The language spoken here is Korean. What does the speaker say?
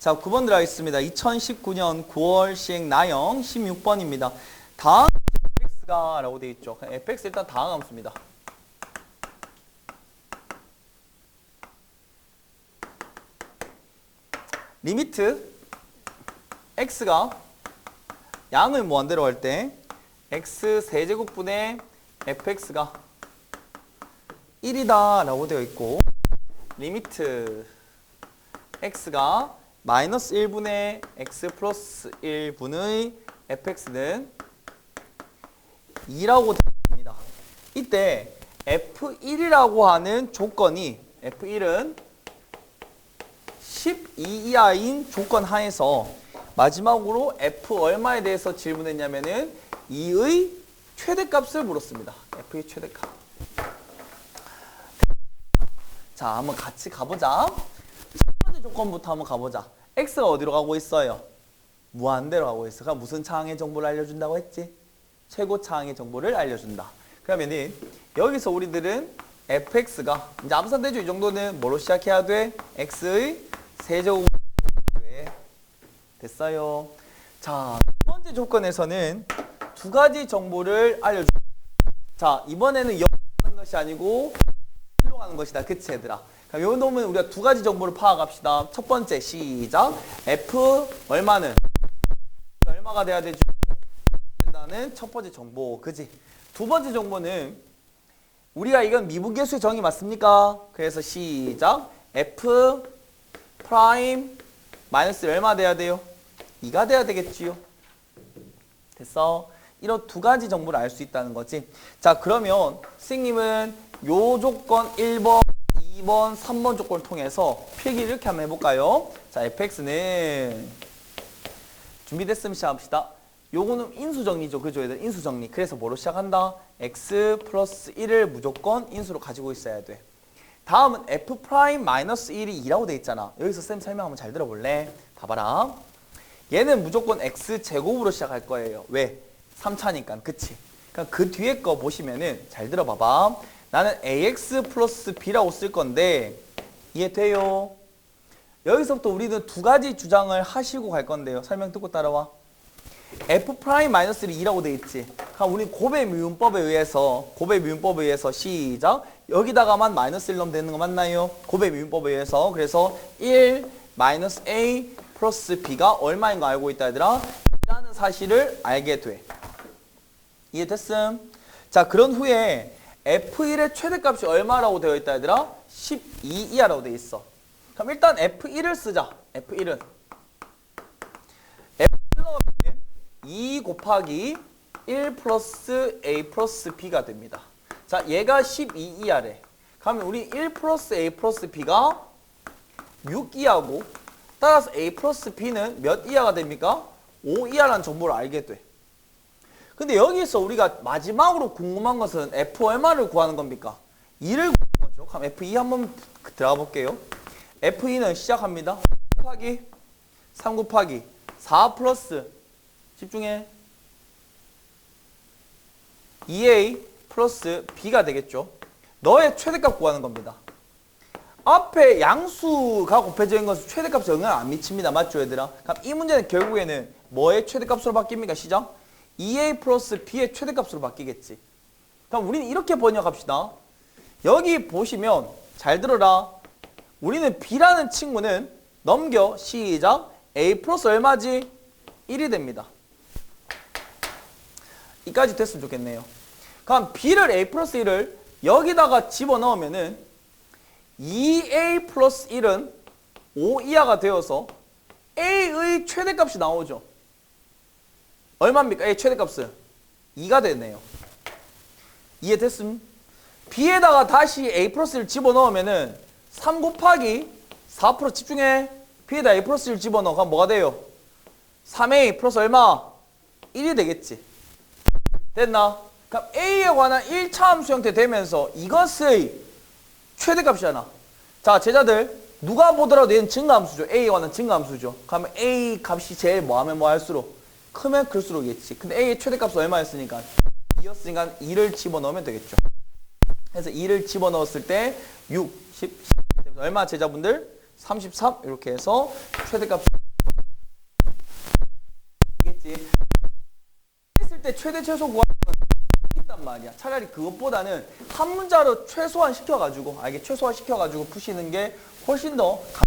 자, 9번 들어가겠습니다. 2019년 9월 시행 나영 16번입니다. 다음 fx가 라고 되어 있죠. fx 일단 다음 함수입니다. 리미트 x가 양을 무한대로 할 때 x 세제곱분의 fx가 1이다 라고 되어 있고 리미트 x가 마이너스 1분의 x 플러스 1분의 fx는 2라고 되어 있습니다. 이때 f1이라고 하는 조건이 f1은 12 이하인 조건 하에서 마지막으로 f 얼마에 대해서 질문했냐면은 2의 최대값을 물었습니다. f의 최대값. 자, 한번 같이 가보자. 첫 번째 조건부터 한번 가보자. X가 어디로 가고 있어요? 무한대로 가고 있어. 그럼 무슨 차항의 정보를 알려준다고 했지? 최고 차항의 정보를 알려준다. 그러면은 여기서 우리들은 fx가 이제 암산되죠. 이 정도는 뭐로 시작해야 돼? x의 세제곱 돼. 됐어요. 자, 두 번째 조건에서는 두 가지 정보를 알려줘. 자, 이번에는 여기로 가는 것이 아니고 일로 가는 것이다. 그치, 얘들아? 그럼 요 놈은 우리가 두 가지 정보를 파악합시다. 첫 번째, 시작. f 얼마는? 얼마가 돼야 되죠? 된다는 첫 번째 정보. 그지? 두 번째 정보는 우리가 이건 미분계수의 정의 맞습니까? 그래서 시작. f 프라임 마이너스 얼마 돼야 돼요? 2가 돼야 되겠지요. 됐어? 이런 두 가지 정보를 알 수 있다는 거지. 자, 그러면 선생님은 요 조건 1번, 2번, 3번 조건을 통해서 필기 이렇게 한번 해볼까요? 자, fx는 준비됐으면 시작합시다. 요거는 인수정리죠. 그죠? 얘들 인수정리. 그래서 뭐로 시작한다? x 플러스 1을 무조건 인수로 가지고 있어야 돼. 다음은 f 프라임 마이너스 1이 2라고 돼 있잖아. 여기서 쌤 설명 한번 잘 들어볼래? 봐봐라. 얘는 무조건 x 제곱으로 시작할 거예요. 왜? 3차니까. 그치? 그러니까 그 뒤에 거 보시면은 잘 들어봐봐. 나는 ax 플러스 b라고 쓸 건데 이해돼요? 여기서부터 우리는 두 가지 주장을 하시고 갈 건데요. 설명 듣고 따라와. f 프라임 마이너스를 2라고 돼 있지. 그럼 우리 고배 미분법에 의해서 고배 미분법에 의해서 시작. 여기다가만 마이너스 1 넣으면 되는 거 맞나요? 고배 미분법에 의해서 그래서 1 마이너스 a 플러스 b가 얼마인 거 알고 있다 얘들아. 라는 사실을 알게 돼. 이해됐음? 자 그런 후에 f1의 최대값이 얼마라고 되어 있다 얘들아? 12 이하라고 되어 있어. 그럼 일단 f1을 쓰자. f1은 f1 넣으면 2 곱하기 1 플러스 a 플러스 b가 됩니다. 자, 얘가 12 이하래. 그러면 우리 1 플러스 a 플러스 b가 6 이하고 따라서 a 플러스 b는 몇 이하가 됩니까? 5 이하라는 정보를 알게 돼. 근데 여기서 우리가 마지막으로 궁금한 것은 f 얼마를 구하는 겁니까? 2를 구하는 거죠. 그럼 f2 한번 들어가 볼게요. f2는 시작합니다. 3 곱하기 3 곱하기 4 플러스 집중해 2a 플러스 b가 되겠죠. 너의 최대값 구하는 겁니다. 앞에 양수가 곱해져 있는 것은 최대값에 영향을 안 미칩니다. 맞죠, 얘들아? 그럼 이 문제는 결국에는 뭐의 최대값으로 바뀝니까, 시작? 2a 플러스 b의 최대값으로 바뀌겠지. 그럼 우리는 이렇게 번역합시다. 여기 보시면 잘 들어라. 우리는 b라는 친구는 넘겨 시작 a 플러스 얼마지? 1이 됩니다. 이까지 됐으면 좋겠네요. 그럼 b를 a 플러스 1을 여기다가 집어넣으면 은 2a 플러스 1은 5 이하가 되어서 a의 최대값이 나오죠. 얼마입니까? a 최대값은 2가 되네요. 이해됐음? b에다가 다시 a 플러스 1 집어넣으면은 3 곱하기 4% 집중해. b에다 a 플러스 1 집어넣어. 그럼 뭐가 돼요? 3a 플러스 얼마? 1이 되겠지. 됐나? 그럼 a에 관한 1차 함수 형태 되면서 이것의 최대값이잖아. 자, 제자들 누가 보더라도 얘는 증가함수죠. a에 관한 증가함수죠. 그러면 a 값이 제일 뭐하면 뭐 할수록 크면 클수록이겠지. 근데 a의 최대값은 얼마였으니까 2였으니까 2를 집어넣으면 되겠죠. 그래서 2를 집어넣었을 때 6, 10, 10 얼마 제자분들? 33 이렇게 해서 최대값 되겠지. 했을 때 최대 최소 구하는 건 있단 말이야. 차라리 그것보다는 한 문자로 최소한 시켜가지고 아 이게 최소화 시켜가지고 푸시는 게 훨씬 더 가-